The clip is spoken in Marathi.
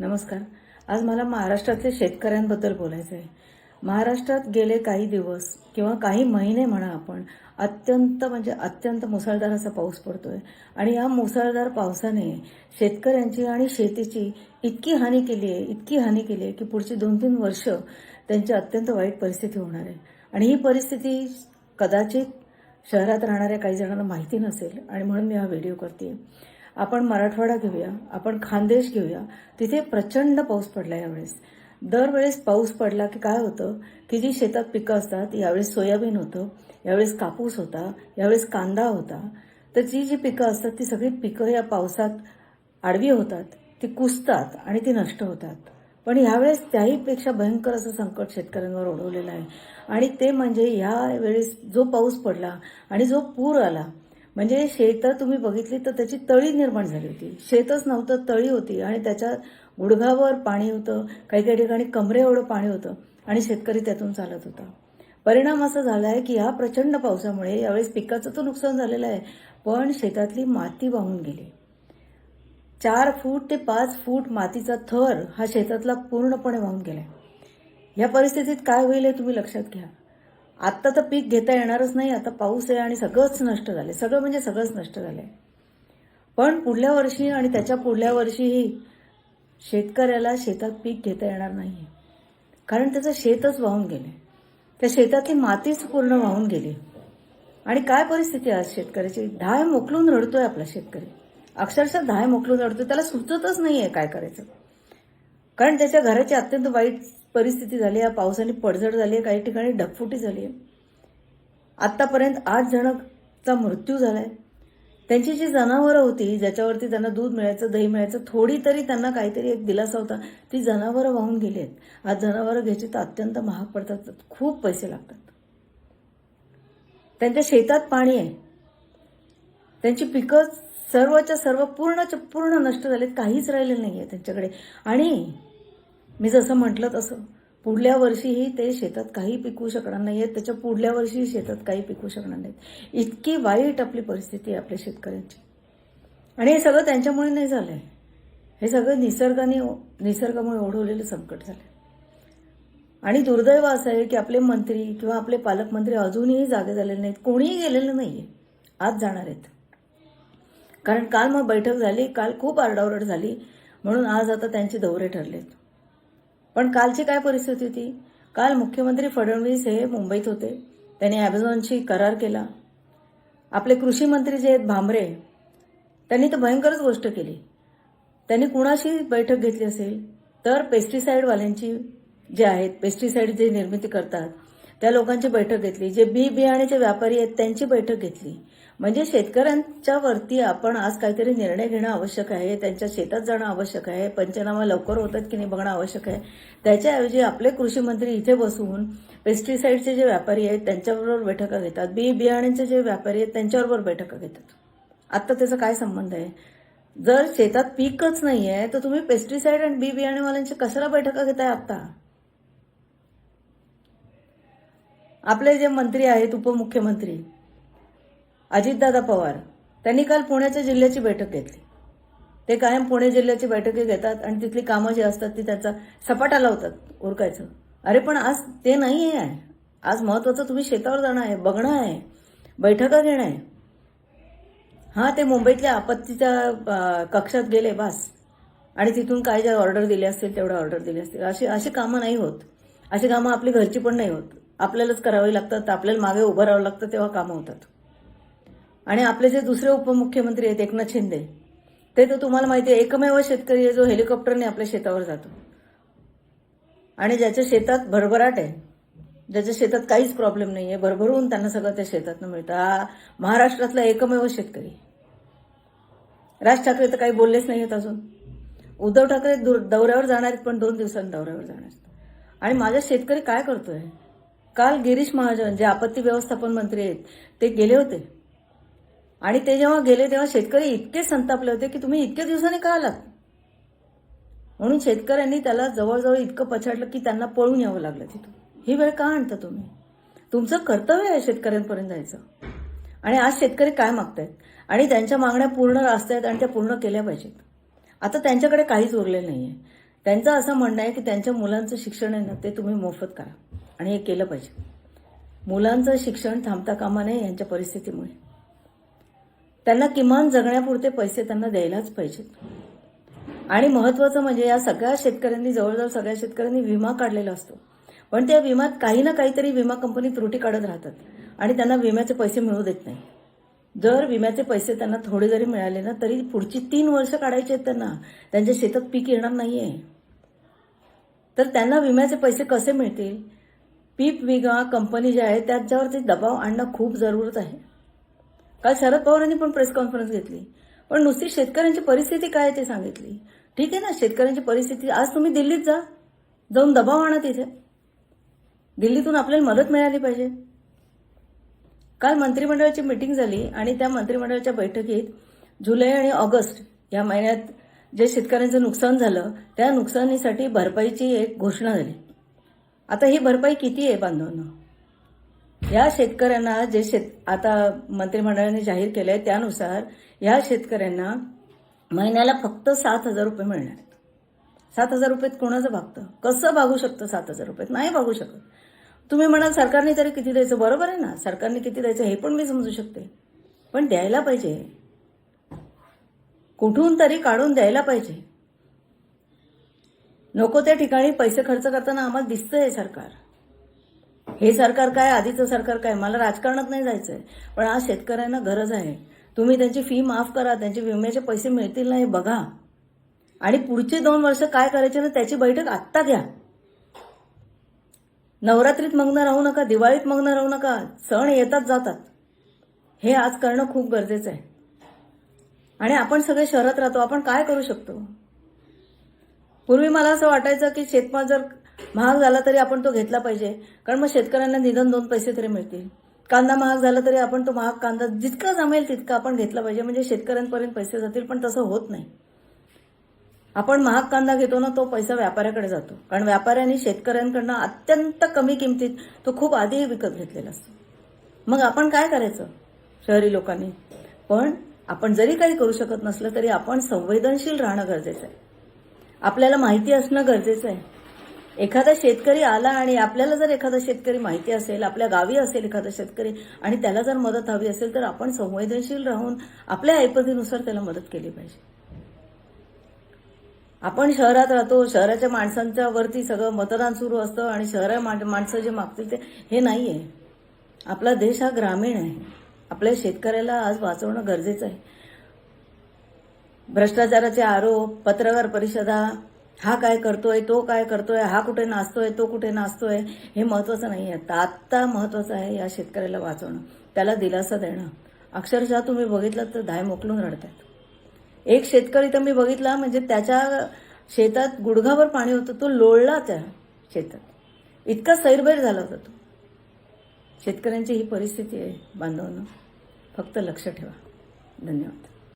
नमस्कार. आज मला महाराष्ट्रातल्या शेतकऱ्यांबद्दल बोलायचं आहे महाराष्ट्रात गेले काही दिवस किंवा काही महिने म्हणा आपण अत्यंत म्हणजे अत्यंत मुसळधार असा पाऊस पडतोय. आणि या मुसळधार पावसाने शेतकऱ्यांची आणि शेतीची इतकी हानी केली आहे इतकी हानी केली आहे की पुढची दोन तीन वर्ष त्यांची अत्यंत वाईट परिस्थिती होणार आहे. आणि ही परिस्थिती कदाचित शहरात राहणाऱ्या काही जणांना माहिती नसेल आणि म्हणून मी हा व्हिडिओ करते आपण मराठवाडा घेऊया आपण खानदेश घेऊया. तिथे प्रचंड पाऊस पडला यावेळेस. दरवेळेस पाऊस पडला की काय होतं? की जी शेतात पिकं असतात यावेळेस सोयाबीन होतं यावेळेस कापूस होता यावेळेस कांदा होता. तर जी जी पिकं असतात ती सगळी पिकं या पावसात आडवी होतात ती कुसतात आणि ती नष्ट होतात. पण ह्यावेळेस त्याहीपेक्षा भयंकर असं संकट शेतकऱ्यांवर ओढवलेलं आहे. आणि ते म्हणजे ह्या वेळेस जो पाऊस पडला आणि जो पूर आला म्हणजे शेतं तुम्ही बघितली तर त्याची तळी निर्माण झाली होती. शेतच नव्हतं तळी होती आणि त्याच्या गुडघावर पाणी होतं. काही काही ठिकाणी कमरे एवढं पाणी होतं आणि शेतकरी त्यातून चालत होता. परिणाम असा झाला आहे की या प्रचंड पावसामुळे यावेळेस पिकाचं तर नुकसान झालेलं आहे पण शेतातली माती वाहून गेली. चार फूट ते पाच फूट मातीचा थर हा शेतातला पूर्णपणे वाहून गेलाय. या परिस्थितीत काय होईल हे तुम्ही लक्षात घ्या. आत्ता तर पीक घेता येणारच नाही आता पाऊस आहे आणि सगळंच नष्ट झाले सगळं म्हणजे सगळंच नष्ट झालंय. पण पुढल्या वर्षी आणि त्याच्या पुढल्या वर्षीही शेतकऱ्याला शेतात पीक घेता येणार नाही कारण त्याचं शेतच वाहून गेले त्या शेतातली मातीच पूर्ण वाहून गेली. आणि काय परिस्थिती आज शेतकऱ्याची? धाय मोकलून रडतोय आपला शेतकरी. अक्षरशः धाय मोकलून रडतोय. त्याला सुचतच नाहीये काय करायचं. कारण त्याच्या घराची अत्यंत वाईट परिस्थिती झाली आहे पावसाने पडझड झाली आहे काही ठिकाणी ढगफुटी झाली आहे. आत्तापर्यंत आठ जणांचा मृत्यू झाला आहे त्यांची जी जनावरं होती ज्याच्यावरती त्यांना दूध मिळायचं दही मिळायचं थोडी तरी त्यांना काहीतरी एक दिलासा होता. ती जनावरं वाहून गेली आहेत. आज जनावरं घ्यायची तर अत्यंत महाग पडतात. खूप पैसे लागतात. त्यांच्या शेतात पाणी आहे. त्यांची पिकं सर्वच्या सर्व पूर्णच्या पूर्ण नष्ट झालेत. काहीच राहिलेलं नाही आहे त्यांच्याकडे. आणि मी जसं म्हटलं तसं पुढल्या वर्षीही ते शेतात काही पिकवू शकणार नाही आहेत त्याच्या पुढल्या वर्षीही शेतात काही पिकवू शकणार नाहीत. इतकी वाईट आपली परिस्थिती आहे आपल्या शेतकऱ्यांची. आणि हे सगळं त्यांच्यामुळे नाही झालं आहे हे सगळं निसर्गाने निसर्गामुळे ओढवलेलं संकट झालंय. आणि दुर्दैव असं आहे की आपले मंत्री किंवा आपले पालकमंत्री अजूनही जागे झालेले नाहीत कोणीही गेलेलं नाही आहे आज जाणार आहेत. कारण काल मग बैठक झाली काल खूप आरडाओरड झाली म्हणून आज आता त्यांचे दौरे ठरलेत. पण कालची काय परिस्थिती होती? काल मुख्यमंत्री फडणवीस हे मुंबईत होते. त्यांनी ॲमेझॉनशी करार केला. आपले कृषी मंत्री जे आहेत भांबरे त्यांनी तर भयंकरच गोष्ट केली. त्यांनी कुणाशी बैठक घेतली असेल? तर पेस्टिसाईडवाल्यांची जे आहेत पेस्टिसाईड जे निर्मिती करतात त्या लोकांची बैठक घेतली. जे बी बियाण्याचे व्यापारी आहेत त्यांची बैठक घेतली. म्हणजे शेतकऱ्यांच्या वरती आपण आज काहीतरी निर्णय घेणं आवश्यक आहे त्यांच्या शेतात जाणं आवश्यक आहे पंचनामा लवकर होतात की नाही बघणं आवश्यक आहे. त्याच्याऐवजी आपले कृषी मंत्री इथे बसून पेस्टिसाईडचे जे व्यापारी आहेत त्यांच्याबरोबर बैठका घेतात. बी बियाण्यांचे जे व्यापारी आहेत त्यांच्याबरोबर बैठका घेतात. आत्ता त्याचा काय संबंध आहे? जर शेतात पीकच नाही आहे तर तुम्ही पेस्टिसाईड आणि बी बियाणेवाल्यांची कशाला बैठका घेताय आत्ता? आपले जे मंत्री आहेत उपमुख्यमंत्री अजितदादा पवार त्यांनी काल पुण्याच्या जिल्ह्याची बैठक घेतली. ते कायम पुणे जिल्ह्याची बैठकी घेतात आणि तिथली कामं जी असतात ती त्याचा सपाटा लावतात उरकायचं. अरे पण आज ते नाही आहे आज महत्वाचं तुम्ही शेतावर जाणं आहे बघणं आहे बैठका घेणं आहे. हां ते मुंबईतल्या आपत्तीच्या कक्षात गेले बास. आणि तिथून काय ज्या ऑर्डर दिल्या असतील तेवढ्या ऑर्डर दिल्या असतील. अशी अशी कामं नाही होत. अशी कामं आपली घरची पण नाही होत. आपल्यालाच करावी लागतात आपल्याला मागे उभं राहावं लागतं तेव्हा कामं होतात. आणि आपले जे दुसरे उपमुख्यमंत्री आहेत एकनाथ शिंदे ते तर तुम्हाला माहिती आहे एकमेव शेतकरी आहे जो हेलिकॉप्टरने आपल्या शेतावर जातो. आणि ज्याच्या शेतात भरभराट आहे ज्याच्या शेतात काहीच प्रॉब्लेम नाही आहे भरभरून त्यांना सगळं त्या शेतातनं मिळतं. हा महाराष्ट्रातला एकमेव शेतकरी. राज ठाकरे तर काही बोललेच नाही आहेत अजून. उद्धव ठाकरे दुर दौऱ्यावर जाणार आहेत पण दोन दिवसांनी दौऱ्यावर जाणार आहेत. आणि माझा शेतकरी काय करतोय? काल गिरीश महाजन जे आपत्ती व्यवस्थापन मंत्री आहेत ते गेले होते. आणि ते जेव्हा गेले तेव्हा शेतकरी इतके संतापले होते की तुम्ही इतक्या दिवसांनी का आलात? म्हणून शेतकऱ्यांनी त्याला जवळजवळ इतकं पछाडलं की त्यांना पळून यावं लागलं तिथून. ही वेळ का आणता तुम्ही? तुमचं कर्तव्य आहे शेतकऱ्यांपर्यंत जायचं. आणि आज शेतकरी काय मागतायत? आणि त्यांच्या मागण्या पूर्ण असतायत आणि त्या पूर्ण केल्या पाहिजेत. आता त्यांच्याकडे काहीच उरलेलं नाही आहे त्यांचं असं म्हणणं आहे की त्यांच्या मुलांचं शिक्षण आहे ना ते तुम्ही मोफत करा. आणि हे केलं पाहिजे. मुलांचं शिक्षण थांबता कामा नये यांच्या परिस्थितीमुळे. त्यांना किमान जगण्यापुरते पैसे त्यांना द्यायलाच पाहिजेत. आणि महत्वाचं म्हणजे या सगळ्या शेतकऱ्यांनी जवळजवळ सगळ्या शेतकऱ्यांनी विमा काढलेला असतो. पण त्या विमात काही ना काहीतरी विमा कंपनी त्रुटी काढत राहतात आणि त्यांना विम्याचे पैसे मिळू देत नाही. जर विम्याचे पैसे त्यांना थोडे जरी मिळाले ना तरी पुढची तीन वर्ष काढायचे आहेत त्यांना. त्यांच्या शेतात पीक येणार नाहीये. तर त्यांना विम्याचे पैसे कसे मिळतील? पीक विमा कंपनी ज्या आहे त्याच्यावरती दबाव आणणं खूप जरूरत आहे. काल शरद पवारांनी पण प्रेस कॉन्फरन्स घेतली. पण नुसती शेतकऱ्यांची परिस्थिती काय आहे ते सांगितली. ठीक आहे ना शेतकऱ्यांची परिस्थिती. आज तुम्ही दिल्लीत जा. जाऊन दबाव आणा तिथे. दिल्लीतून आपल्याला मदत मिळाली पाहिजे. काल मंत्रिमंडळाची मीटिंग झाली आणि त्या मंत्रिमंडळाच्या बैठकीत जुलै आणि ऑगस्ट या महिन्यात जे शेतकऱ्यांचं नुकसान झालं त्या नुकसानीसाठी भरपाईची एक घोषणा झाली. आता ही भरपाई किती आहे बांधवांना? या शेतकऱ्यांना जे शेत आता मंत्रिमंडळाने जाहीर केलंय त्यानुसार या शेतकऱ्यांना महिन्याला फक्त सात हजार रुपये मिळणार आहेत. सात हजार रुपयात कोणाचं भागतं? कसं भागू शकतं सात हजार रुपयात? नाही भागू शकत. तुम्ही म्हणाल सरकारने तरी किती द्यायचं? बरोबर आहे ना. सरकारने किती द्यायचं हे पण मी समजू शकते. पण द्यायला पाहिजे. कुठून तरी काढून द्यायला पाहिजे. नको त्या ठिकाणी पैसे खर्च करताना आम्हाला दिसतंय सरकार. हे सरकार काय आधीचं सरकार काय? मला राजकारणात नाही जायचंय. पण आज शेतकऱ्यांना गरज आहे. तुम्ही त्यांची फी माफ करा त्यांचे विम्याचे पैसे मिळतील नाही बघा. आणि पुढचे दोन वर्ष काय करायचे ना त्याची बैठक आत्ता घ्या. नवरात्रीत मग्न राहू नका दिवाळीत मग्न राहू नका. सण येतात जातात. हे आज करणं खूप गरजेचं आहे. आणि आपण सगळे शहरात राहतो आपण काय करू शकतो? पूर्वी मला असं वाटायचं की शेतमाल जर महाग झाला तरी आपण तो घेतला पाहिजे. कारण मग शेतकऱ्यांना निधन दोन पैसे तरी मिळतील. कांदा महाग झाला तरी आपण तो महाग कांदा जितका जमेल तितका आपण घेतला पाहिजे. म्हणजे शेतकऱ्यांपर्यंत पैसे जातील पण तसं होत नाही. आपण महाग कांदा घेतो ना तो पैसा व्यापाऱ्याकडे जातो. कारण व्यापाऱ्यांनी शेतकऱ्यांकडनं अत्यंत कमी किमतीत तो खूप आधी विकत घेतलेला असतो. मग आपण काय करायचं? शहरी लोकांनी. पण आपण जरी काही करू शकत नसलं तरी आपण संवेदनशील राहणं गरजेचं आहे. आपल्याला माहिती असणं गरजेचं आहे. एखादा शेतकरी आला आणि आपल्याला जर एखादा शेतकरी माहिती असेल आपल्या गावी असेल एखादा शेतकरी आणि त्याला जर मदत हवी असेल तर आपण संवेदनशील राहून आपल्या ऐपतीनुसार त्याला मदत केली पाहिजे. आपण शहरात राहतो शहराच्या माणसांच्या वरती सगळं मतदान सुरू असतं आणि शहरा माणसं जे मागतील ते हे नाही आहे आपला देश हा ग्रामीण आहे. आपल्या शेतकऱ्याला आज वाचवणं गरजेचं आहे. भ्रष्टाचाराचे आरोप पत्रकार परिषदा हा काय करतोय तो काय करतोय हा कुठे नाचतोय तो कुठे नाचतोय हे महत्वाचं नाही आहे. आत्ता महत्वाचं आहे या शेतकऱ्याला वाचवणं. त्याला दिलासा देणं. अक्षरशः तुम्ही बघितलं तर धाय मोकलून रडतात. एक शेतकरी तर मी बघितला म्हणजे त्याच्या शेतात गुडघाभर पाणी होतं तो लोळला त्या शेतात. इतका सैरभैर झाला होता तो. शेतकऱ्यांची ही परिस्थिती आहे बांधवांना. फक्त लक्ष ठेवा. धन्यवाद.